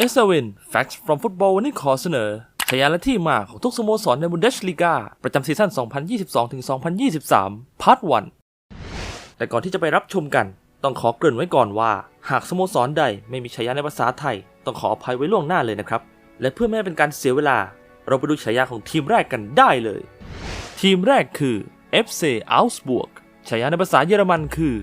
เอสเวน Facts from Football วันนี้ขอเสนอฉายาและที่มาของทุกสโมสรในบุนเดสลีกาประจำซีซั่น 2022-2023 พาร์ท 1 แต่ก่อนที่จะไปรับชมกัน ต้องขอเกริ่นไว้ก่อนว่า หากสโมสรใดไม่มีฉายาในภาษาไทย ต้องขออภัยไว้ล่วงหน้าเลยนะครับ และเพื่อไม่ให้เป็นการเสียเวลา เราไปดูฉายาของทีมแรกกันได้เลย ทีมแรกคือ FC Augsburg ฉายาในภาษาเยอรมันคือ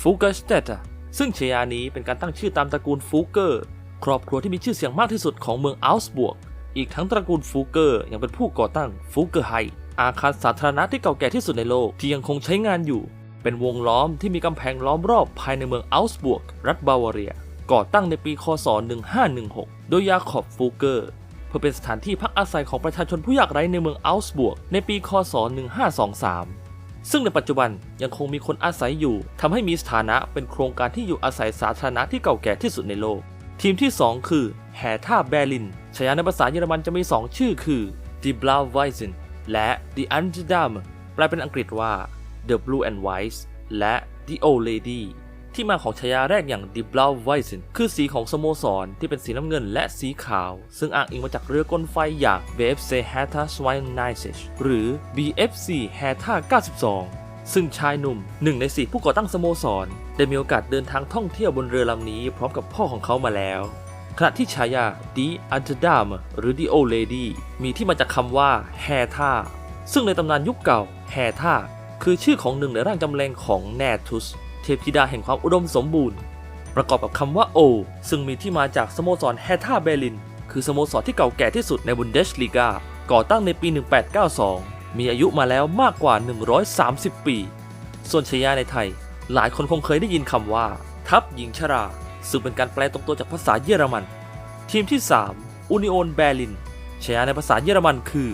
f u g e r s t e d t ซึ่งฉายานี้เป็นการตั้งชื่อตามตระกูลฟูเกอร์ ครอบครัวที่มีชื่อเสียงมากที่สุดของเมืองอัลส์บวก อีกทั้งตระกูลฟูเกอร์ยังเป็นผู้ก่อตั้งฟูเกอร์ไฮอาคารสาธารณะที่เก่าแก่ที่สุดในโลกที่ยังคงใช้งานอยู่ เป็นวงล้อมที่มีกำแพงล้อมรอบภายในเมืองอัลส์บวก รัฐบาวาเรีย ก่อตั้งในปีคศ 1516 โดยยาคอบฟูเกอร์เพื่อเป็นสถานที่พักอาศัยของประชาชนผู้ยากไร้ในเมืองอัลส์บวก ในปีคศ 1523 ซึ่งในปัจจุบันยังคงมีคนอาศัยอยู่ทำให้มีสถานะเป็นโครงการที่อยู่อาศัยสาธารณะที่เก่าแก่ที่สุดในโลก ทีมที่ 2 คือแฮท่าแบลินฉายาในภาษาเยอรมันจะมี 2 ชื่อคือ Die Blau Weißen และ Die a n g e d a m แปลเป็นอังกฤษว่า The Blue and White และ The Old Lady ที่มาของฉายาแรกอย่าง Die Blau Weißen คือสีของสโมสรที่เป็นสีน้ำเงินและสีขาว ซึ่งอ้างอิงมาจากเรือกลไฟอย่าง BFC Hertha 92หรือ BFC Hertha 92 ซึ่งชายหนุ่มหนึ่งในสี่ผู้ก่อตั้งสโมสร ได้มีโอกาสเดินทางท่องเที่ยวบนเรือลำนี้พร้อมกับพ่อของเขามาแล้ว ขณะที่ฉายา Die a n t e d a m หรือ The Old Lady มีที่มาจากคำว่าแฮท่าซึ่งในตำนานยุคเก่าแฮท่าคือชื่อของหนึ่งในร่างจำแรงของแนทุส เทพธิดาแห่งความอุดมสมบูรณ์ ประกอบกับคำว่าโอ ซึ่งมีที่มาจากสโมสรแฮท่าเบลิน คือสโมสรที่เก่าแก่ที่สุดในบุนเดสลีกาก่อตั้งในปี 1892 มีอายุมาแล้วมากกว่า 130 ปี ส่วนฉายาในไทย หลายคนคงเคยได้ยินคำว่า ทัพหญิงชรา ซึ่งเป็นการแปลตรงตัวจากภาษาเยอรมัน ทีมที่ 3 อุนิโอนเบลินฉายาในภาษาเยอรมันคือ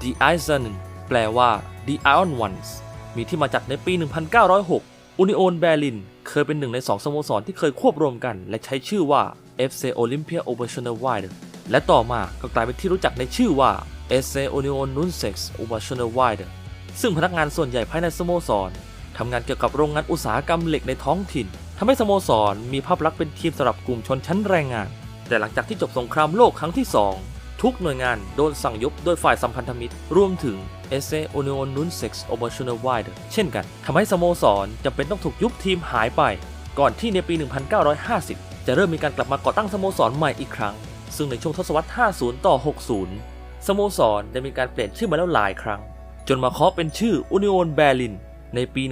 Die Eisernen แปลว่า The Iron Ones มีที่มาจากในปี 1906 อุนิโอนเบลินเคยเป็นหนึ่งในสองสโมสรที่เคยควบรวมกัน และใช้ชื่อว่า FC Olympia o b e r s c h o n e w i d e และต่อมาก็กลายเป็นที่รู้จักในชื่อว่า SC Union Nunsex o b e r s c h o n e r w i d e ซึ่งพนักงานส่วนใหญ่ภายในสโมสรทำงานเกี่ยวกับโรงงานอุตสาหกรรมเหล็กในท้องถิ่นทำให้สโมสรมีภาพลักษณ์เป็นทีมสำหรับกลุ่มชนชั้นแรงงาน แต่หลังจากที่จบสงครามโลกครั้งที่ 2 ทุกหน่วยงานโดนสั่งยุบโดยฝ่ายสัมพันธมิตร รวมถึง s a Union Nunsex o b e r s c h o n e r w i d e เช่นกันทำให้สโมสรจำเป็นต้องถูกยุบทีมหายไป ก่อนที่ในปี 1950 จะเริ่มมีการกลับมาก่อตั้งสโมสรใหม่อีกครั้ง ซึ่งในช่วงทศวรรษ 50 ต่อ 60 สโมสรได้มีการเปลี่ยนชื่อมาแล้วหลายครั้ง จนมาเคาะเป็นชื่อ Union Berlin ในปี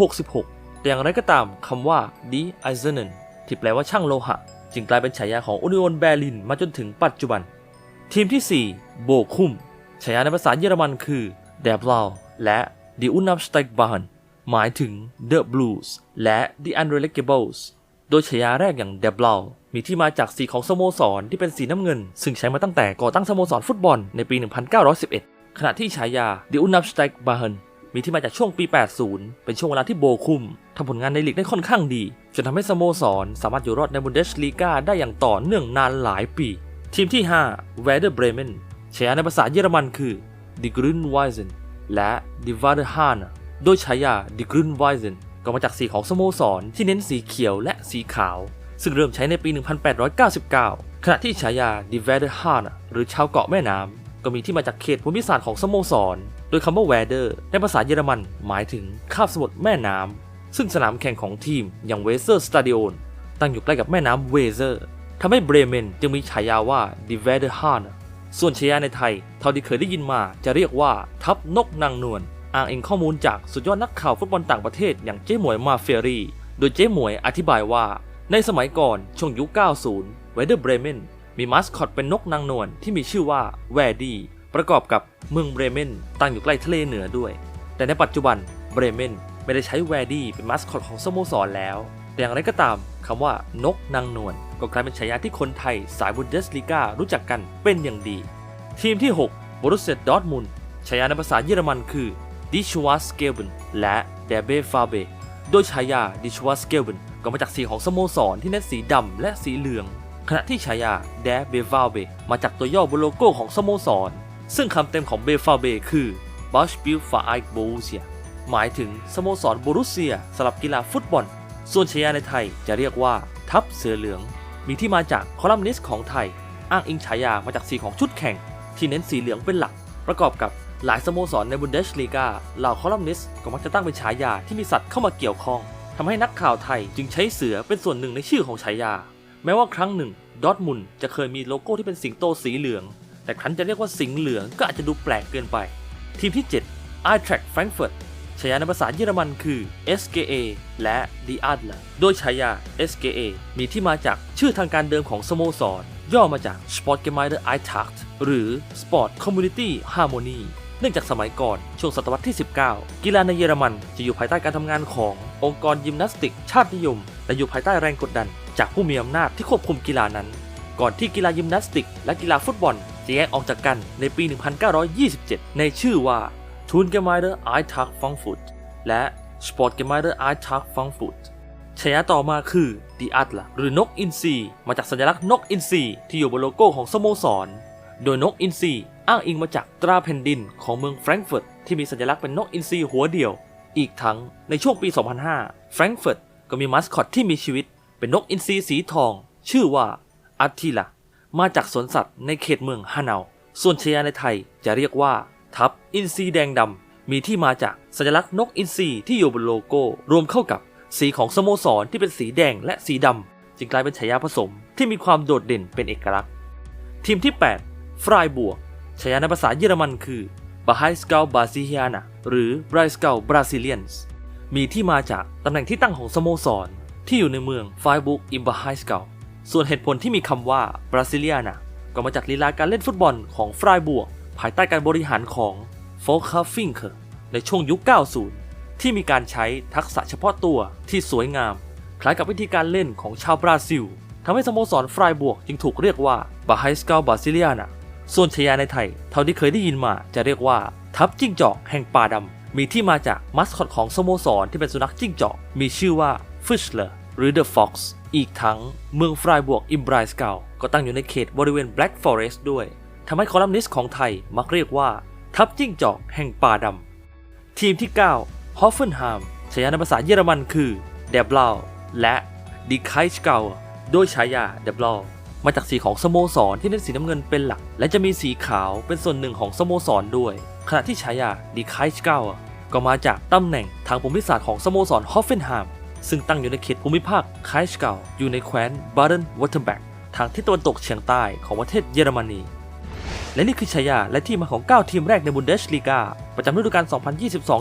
1966 แต่อย่างไรก็ตามคำว่า Die Eisenen ที่แปลว่าช่างโลหะ จึงกลายเป็นฉายาของ Union Berlin มาจนถึงปัจจุบัน ทีมที่ 4 โบคุมฉายาในภาษาเยอรมันคือ Der Blau และ Die Unabsteigbaren หมายถึง The Blues และ The Unrelegables โดยฉายาแรกอย่าง Der Blau มีที่มาจากสีของสโมสรที่เป็นสีน้ำเงิน ซึ่งใช้มาตั้งแต่ก่อตั้งสโมสรฟุตบอลในปี 1911 ขณะที่ฉายา Die Unabsteigbaren มีที่มาจากช่วงปี 80 เป็นช่วงเวลาที่โบคุมทำผลงานในลีกได้ค่อนข้างดี จนทำให้สโมสรสามารถอยู่รอดในบุนเดสลีกาได้อย่างต่อเนื่องนานหลายปี ทีมที่ 5 Werder Bremen ฉายาในภาษาเยอรมันคือ Die Grünweisen และ Die Werder Hahn โดยฉายา Die Grünweisen ก็มาจากสีของสโมสรที่เน้นสีเขียวและสีขาว ซึ่งเริ่มใช้ในปี 1899 ขณะที่ฉายา Die Werder Hahn หรือชาวเกาะแม่น้ำ ก็มีที่มาจากเขตภูมิศาสตร์ของสโมสร โดยคำว่า Werder ในภาษาเยอรมันหมายถึงคาบสมุทรแม่น้ำ ซึ่งสนามแข่งของทีมอย่างเวเซอร์สตาดิโอนตั้งอยู่ใกล้กับแม่น้ำเวเซอร์ทำให้เบรเมนจึงมีฉายาว่า Die Werder Hahn ส่วนฉายาในไทย เท่าที่เคยได้ยินมาจะเรียกว่าทัพนกนางนวลอ้างอิงข้อมูลจากสุดยอดนักข่าวฟุตบอลต่างประเทศอย่างเจ๊หมวยมาเฟียรี โดยเจ๊หมวยอธิบายว่า ในสมัยก่อนช่วงยุค 90เวเดอร์เบรเมนมีมาสคอตเป็นนกนางนวลที่มีชื่อว่าแวร์ดีประกอบกับเมืองเบรเมนตั้งอยู่ใกล้ทะเลเหนือด้วย แต่ในปัจจุบันเบรเมนไม่ได้ใช้แวร์ดีเป็นมาสคอตของสโมสรแล้ว แต่อย่างไรก็ตามคำว่านกนางนวลก็กลายเป็นฉายาที่คนไทยสายบุนเดสลีการู้จักกันเป็นอย่างดี ทีมที่ 6บรุสเซตดอร์ทมุนฉายาในภาษาเยอรมันคือดิชวาสเกลเบนและเดเบฟาเบโดยฉายาดิชวาสเกลเบน ก็มาจากสีของสโมสรที่เน้นสีดำและสีเหลือง ขณะที่ฉายาเดเบฟาเบมาจากตัวย่อบนโลโก้ของสโมสร ซึ่งคำเต็มของเบฟาเบคือ b a s p i e l f a i b o r u s s i a หมายถึงสโมสรโบรุสเซียสำหรับกีฬาฟุตบอล ส่วนฉายาในไทยจะเรียกว่า ทัพเสือเหลือง มีที่มาจากคอลัมนิสต์ของไทย อ้างอิงฉายามาจากสีของชุดแข่ง ที่เน้นสีเหลืองเป็นหลัก ประกอบกับหลายสโมสรในบุนเดสลีกาเหล่าคอลัมนิสต์ก็มักจะตั้งเป็นฉายาที่มีสัตว์เข้ามาเกี่ยวข้อง ทำให้นักข่าวไทยจึงใช้เสือเป็นส่วนหนึ่งในชื่อของฉายา แม้ว่าครั้งหนึ่งดอทมุนจะเคยมีโลโก้ที่เป็นสิงโตสีเหลือง แต่ครั้นจะเรียกว่าสิงเหลืองก็อาจจะดูแปลกเกินไป ทีมที่ 7 i t r a c k Frankfurt ฉายาในภาษาเยอรมันคือ SKA และ Die Adler โดยฉายา SKA มีที่มาจากชื่อทางการเดิมของสโมสร ย่อมาจาก Sportgemeinde Eintracht หรือ Sport Community Harmony เนื่องจากสมัยก่อนช่วงศตวรรษที่ 19 กีฬาในเยอรมันจะอยู่ภายใต้การทำงานขององค์กรยิมนาสติก ชาตินิยม และอยู่ภายใต้แรงกดดัน จากผู้มีอำนาจที่ควบคุมกีฬานั้น ก่อนที่กีฬายิมนาสติก และกีฬาฟุตบอลจะแยกออกจากกันในปี 1927 ในชื่อว่า t u n g e m e i d e r Eintracht Frankfurt และ Sportgemeinde Eintracht Frankfurt ฉายาต่อมาคือ Die Adler หรือนกอินทรีมาจากสัญลักษณ์นกอินทรีที่อยู่บนโลโก้ของสโมสร โดยนกอินทรี อ้างอิงมาจากตราแผ่นดินของเมืองแฟรงก์เฟิร์ตที่มีสัญลักษณ์เป็นนกอินทรีหัวเดียว อีกทั้งในช่วงปี 2005 แฟรงก์เฟิร์ตก็มีมาสคอตที่มีชีวิต เป็นนกอินทรีสีทอง ชื่อว่าอัตทิลามาจากสวนสัตว์ในเขตเมืองฮานาวส่วนชายาในไทยจะเรียกว่า ทับอินทรีแดงดำมีที่มาจากสัญลักษณ์นกอินทรีที่อยู่บนโลโก้รวมเข้ากับสีของสโมสรที่เป็นสีแดงและสีดำจึงกลายเป็นฉายาผสมที่มีความโดดเด่นเป็นเอกลักษณ์ ทีมที่ 8 ฟรายบวก ฉายาในภาษาเยอรมันคือ b a h a i s k a u b a s i l i a n a หรือ b r a i s k a u Brazilians มีที่มาจากตำแหน่งที่ตั้งของสโมสร ที่อยู่ในเมืองฟ r บุกอิมบาไฮสเกาส่วนเหตุผลที่มีคำว่า b r a s i l i a n a ก็มาจากลีลาการเล่นฟุตบอลของฟรายบวก ภายใต้การบริหารของโฟคาฟิงเคอร์ในช่วงยุค 90 ที่มีการใช้ทักษะเฉพาะตัวที่สวยงาม คล้ายกับวิธีการเล่นของชาวบราซิลทำให้สโมสรฟรายบวกจึงถูกเรียกว่าบาไฮสเกาบาซิเลียนา ส่วนชายาในไทย เท่าที่เคยได้ยินมาจะเรียกว่า ทับจิ้งจอกแห่งป่าดำมีที่มาจากมัสคอตของสโมสรที่เป็นสุนัขจิ้งจอก มีชื่อว่าฟิชเลอร์หรือ The Fox อีกทั้งเมืองฟรายบวกอิมบรายสเกาก็ตั้งอยู่ในเขตบริเวณ Black Forest ด้วยทำให้คอลัมนิสต์ของไทยมักเรียกว่า ทับจิ้งจอกแห่งป่าดำ ทีมที่ 9 ฮอฟเฟนฮามฉายาในภาษาเยอรมันคือเดบลาและดิไคชเกาโดยฉายาเดบลา มาจากสีของสโมสรที่เน้นสีน้ำเงินเป็นหลัก และจะมีสีขาวเป็นส่วนหนึ่งของสโมสรด้วย ขณะที่ฉายาดิไคชเกาก็มาจากตำแหน่งทางภูมิศาสตร์ของสโมสรฮอฟเฟนฮามซึ่งตั้งอยู่ในเขตภูมิภาคไคชเกาอยู่ในแคว้นบาเดนวัตเทอร์แบกทางที่ตะวันตกเฉียงใต้ของประเทศเยอรมนี และนี่คือฉายาและที่มาของ 9 ทีมแรกในบุนเดสลีกาประจำฤดูกาล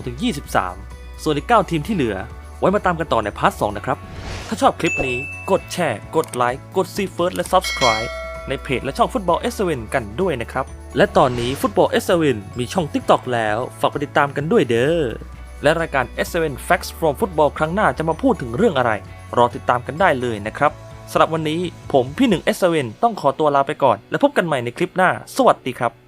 2022-23 ส่วนอีก 9 ทีมที่เหลือ ไว้มาตามกันต่อในพาร์ท 2 นะครับาชอบคลิปนี้กดแชร์ กดไลค์ กดซีเฟิร์สและ Subscribe ในเพจและช่องฟุตบอลเอสเวนกันด้วยนะครับ และตอนนี้ฟุตบอลเอสเวนมีช่อง TikTok แล้ว ฝากไปติดตามกันด้วยเด้อ และรายการ S7 Facts from Football ครั้งหน้าจะมาพูดถึงเรื่องอะไร รอติดตามกันได้เลยนะครับสำหรับวันนี้ผมพี่หนึ่ง S7 ต้องขอตัวลาไปก่อน และพบกันใหม่ในคลิปหน้า สวัสดีครับ